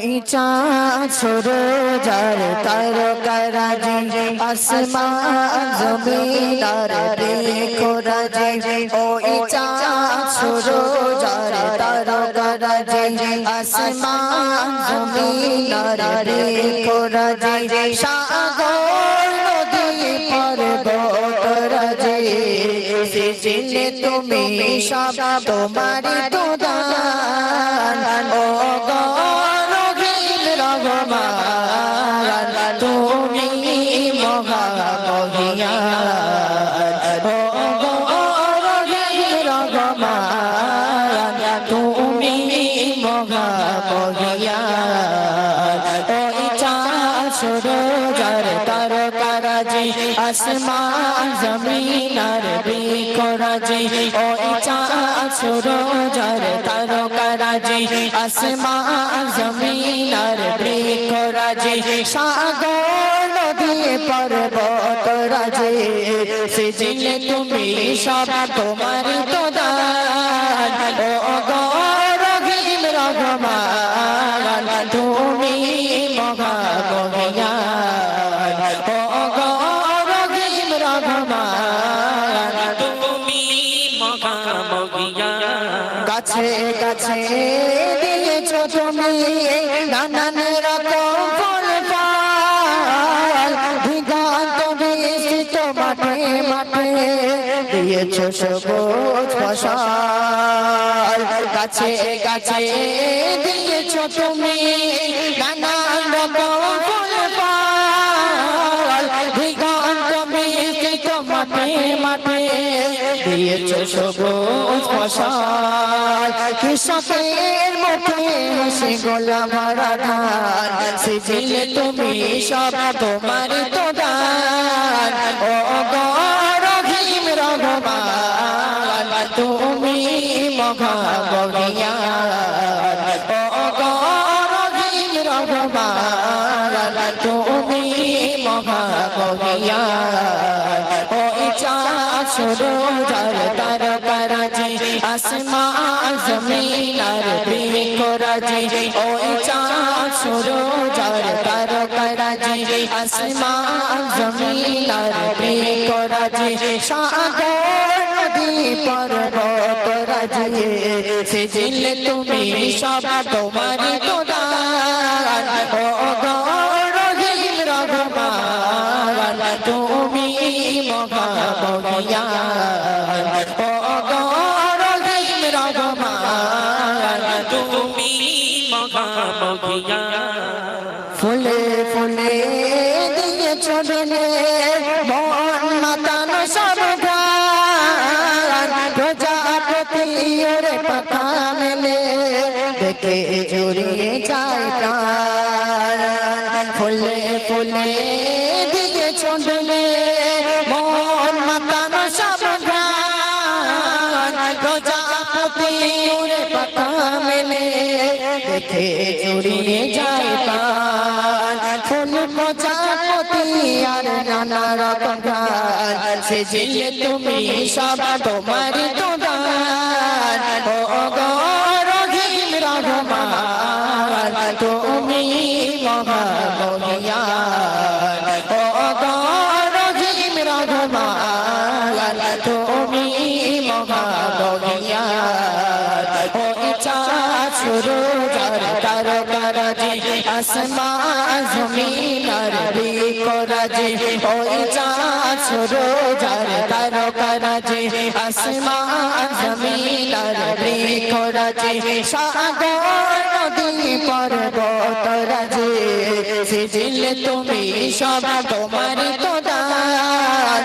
ওই চাঁদ সরোজার তারকারাজি, আসমান জমিনার দেখো রাজি ওই চাঁদ সরোজার তারকারাজি, আসমান জমিনার দেখো রাজি সাগর, নদী পর্বত রাজি তুমি সব। তোমারি তো দান সরোজার তারকারাজি আসমান বিকরাজি, ওই চাঁদ সরোজার তারকারাজি, আসমান জমিনার বিকরাজি, সাগর নদী পর্বত তুমি সব তোমার তো তুমি মহামহিয়ান গাছে গাছে দিয়েছ তুমি নানান রকম ফল দিগন্ত বিস্তৃত মাঠে মাঠে দিয়েছ সবুজ ফসল। গাছে গাছে দিয়েছ তুমি নানান রকম ফল দিগন্ত বিস্তৃত মাঠে মাঠে দিয়েছ কৃষকের মুখে হাসি গোলা ভরা ধান তুমি সব তোমার তো দান। ও গরহিম রঘমান তুমি তুমি মহাবগিয়ান ও চাঁদ সরোজার তার আসমান জমিনার বিকরাজি ও চাঁদ সরোজার তার করাজি আসমান জমিনার বিকরাজি সাগর, নদী, পর্বত, রাজি। তুমি সব তোমার তো দান দিয়ে চলে মন মাতানো সব প্রজাপতি ওরে পাখা দেখে জড়িয়ে যায় ফুলে ফুলে দিয়ে চলে মন মাতানো সব প্রজাপতি ওরে পাখা দেখে জড়িয়ে যায় আর নানা রকম গান সেজিলে তুমি সব তোমার তো দান ও গরহিম রঘমান তুমি মহামহিয়ান। ও গরহিম রঘমান তুমি মহামহিয়ান। ও চাঁদ সরোজার তারকারাজি আসমান, জমিনার বিকরাজি। ওই চাঁদ সরোজার তারকারাজি আসমান, জমিনার বিকরাজি। সাগর, নদী পর্বত রাজি সিজিল তুমি সব তোমার তো দান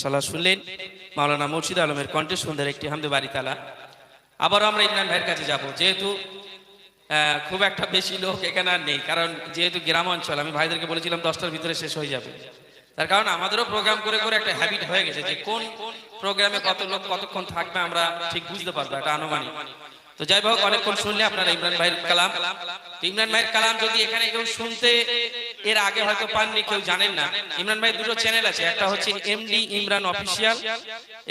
মাশাল্লাহ শুনলেন। মাওলানা মুর্শিদ আলমের কণ্ঠে সুন্দর একটি হামদে বাড়ি তালা আবারও আমরা ইমরান ভাইয়ের কাছে যাব। যেহেতু খুব একটা বেশি লোক এখানে আর নেই, কারণ যেহেতু গ্রাম অঞ্চল, আমি ভাইদেরকে বলেছিলাম দশটার ভিতরে শেষ হয়ে যাবে। তার কারণ আমাদেরও প্রোগ্রাম করে করে একটা হ্যাবিট হয়ে গেছে যে কোন প্রোগ্রামে কত লোক কতক্ষণ থাকবে আমরা ঠিক বুঝতে পারব একটা আনুমানিক। তো যাই হোক অনেকক্ষণ শুনলে আপনারা ইমরান ভাইয়ের কালাম। ইমরান ভাইয়ের কালাম যদি এখানে কেউ শুনতে এর আগে হয়তো পাননি, কেউ জানেন না। ইমরান ভাই দুটো চ্যানেল আছে, একটা হচ্ছে এমডি ইমরান অফিসিয়াল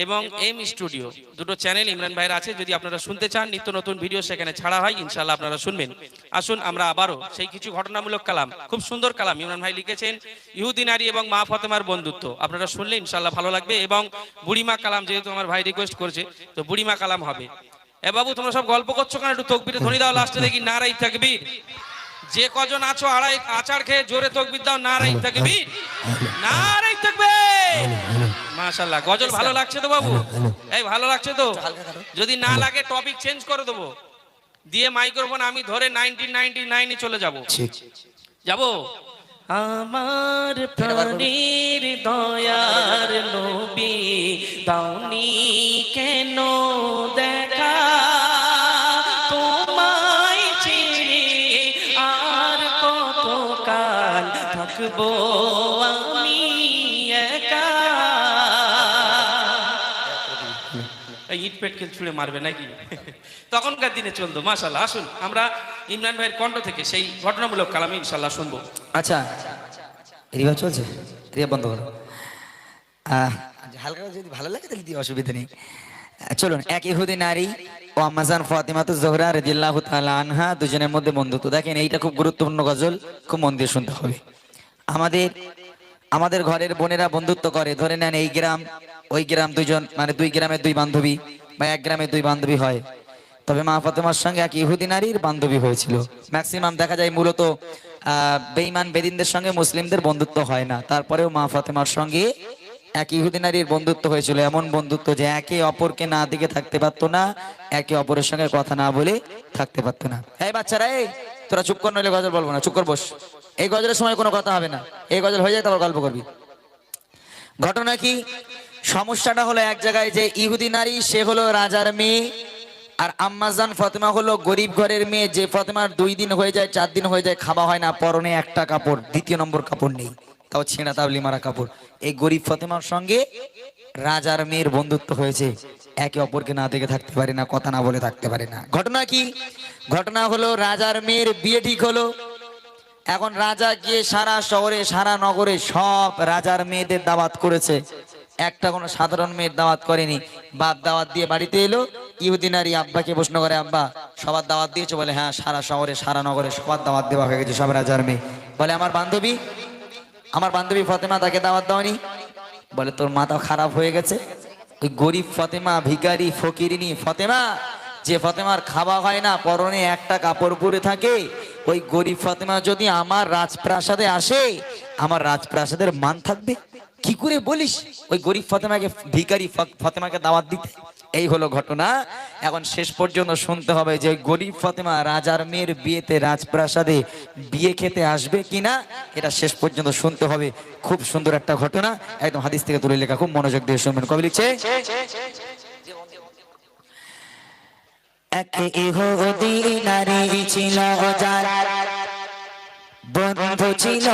এবং এম স্টুডিও। দুটো চ্যানেল ইমরান ভাইয়ের আছে, যদি আপনারা শুনতে চান, নিত্য নতুন ভিডিও সেখানে ছাড়া হয় ইনশাল্লাহ আপনারা শুনবেন। আসুন, আমরা আবারও সেই কিছু ঘটনামূলক কালাম, খুব সুন্দর কালাম ইমরান ভাই লিখেছেন, ইহুদি নারী এবং মা ফতেমার বন্ধুত্ব। আপনারা শুনলে ইনশাল্লাহ ভালো লাগবে এবং বুড়িমা কালাম যেহেতু আমার ভাই রিকোয়েস্ট করেছে, তো বুড়িমা কালাম হবে। এ বাবু তোমরা সব গল্প করছ কেন? একটু তকবিরে ধ্বনি দাও লাস্টে দেখি নারাই থাকবির যে কজন আছো আড়াই আচার খেয়ে জোরে তকবির দাও নারাই থাকবির নারাই থাকবে মাশাল্লাহ গজল ভালো লাগছে তো বাবু? এই ভালো লাগছে তো? যদি না লাগে টপিক চেঞ্জ করে দেবো। দিয়ে মাইক্রোফোন আমি ধরে নাইনটিন নাইনটি নাইনে চলে যাব। যাব? আমার প্রাণের দয়ার নবী দাউনি কেন দেখা থাকব আমি একা। ইট পেট ছুঁড়ে মারবে নাকি? তখনকার দিনে চলতো মাশাল্লাহ আসুন, আমরা ইমরান ভাইয়ের কণ্ঠ থেকে সেই ঘটনামূলক কালামে ইনশাল্লাহ শুনব। আচ্ছা রিভার চলছে রিভার বন্ধ করো। হালকা যদি ভালো লাগে তাহলে দিয়ে অসুবিধা নেই। চলুন, এক ইহুদি নারী ও আম্মাজান ফাতিমাতু জোহরা রাদিয়াল্লাহু তাআলা আনহা দুজনের মধ্যে বন্ধুত্ব। দেখেন, এইটা খুব গুরুত্বপূর্ণ গজল, খুব মন দিয়ে শুনতে হবে। আমাদের আমাদের ঘরের বোনেরা বন্ধুত্ব করে। ধরে নেন এই গ্রাম, ওই গ্রাম দুজন মানে দুই গ্রামের দুই বান্ধবী বা এক গ্রামের দুই বান্ধবী হয়। তবে মা ফাতেমার সঙ্গে এক ইহুদি নারীর বান্ধবী হয়েছিল। ম্যাক্সিমাম দেখা যায় মূলত বেঈমান বেদিনদের সঙ্গে মুসলিমদের বন্ধুত্ব হয় না। তারপরেও মা ফাতেমার সঙ্গে এক ইহুদি নারীর বন্ধুত্ব হয়েছিল। এমন বন্ধুত্ব যে একে অপরকে না দিকে থাকতে পারতো না, একে অপরের সঙ্গে কথা না বলে থাকতে পারতো না। এই বাচ্চারা, এই! তোরা চুপ কর, নইলে গজল বলব না, চুপ কর, বস। এই গজলের সময় কোনো কথা হবে না। এই গজল হয়ে যায়, তারপর গল্প করবি। ঘটনা কি? সমস্যাটা হলো এক জায়গায় যে ইহুদি নারী, সে হলো রাজার মেয়ে, আর আম্মাজান ফতেমা হলো গরিব ঘরের মেয়ে, যে ফতেমার দুই দিন হয়ে যায়, চার দিন হয়ে যায়, খাওয়া হয় না, পরনে একটা কাপড়, দ্বিতীয় নম্বর কাপড় নেই, তাও ছেঁড়া তাবলি মারা কাপড়। এই গরিব ফতেমার সঙ্গে রাজার মেয়ের বন্ধুত্ব হয়েছে। একে অপরকে না দেখে থাকতে পারে না, কথা না বলে থাকতে পারে না। ঘটনা কি? ঘটনা হলো রাজার মেয়ের বিয়ে ঠিক হলো। এখন রাজা গিয়ে সারা শহরে, সারা নগরে সব রাজার মেয়েদের দাওয়াত করেছে। একটা কোনো সাধারণ মেয়ের দাওয়াত করেনি। বাপ দাওয়াত দিয়ে বাড়িতে এলো। ইহুদিন নারী আব্বাকে প্রশ্ন করে, আব্বা, সবার দাওয়াত দিয়েছে? বলে হ্যাঁ সারা শহরে, সারা নগরে সবার দাওয়াত দেওয়া হয়ে গেছে, সব রাজার মেয়ে। বলে, আমার বান্ধবী আমার বান্ধবী ফতেমা তাকে দাওয়াত দাওনি বলে, তোর মাথা খারাপ হয়ে গেছে। ওই গরিব ফতেমা ভিকারি ফকিরিনী ফতেমা, যে ফতেমার খাওয়া হয় না, পরনে একটা কাপড় পরে থাকে, ওই গরিব ফতেমা যদি আমার রাজপ্রাসাদে আসে, আমার রাজপ্রাসাদের মান থাকবে? কি করে বলিস? ওই গরিব ফতেমাকে ভিকারি ফতেমাকে দাওয়াত দিতে। এই হলো ঘটনা। এখন শেষ পর্যন্ত শুনতে হবে যে গরিব ফতেমা রাজার মেয়ের বিয়েতে রাজপ্রাসাদে বিয়ে খেতে আসবে কিনা, এটা শেষ পর্যন্ত শুনতে হবে। খুব সুন্দর একটা ঘটনা, একদম হাদিস থেকে তুলে লেখা, খুব মনোযোগ দিয়ে শুনবেন। কবি লিখছে, এক ছিল যার বন্ধু ছিল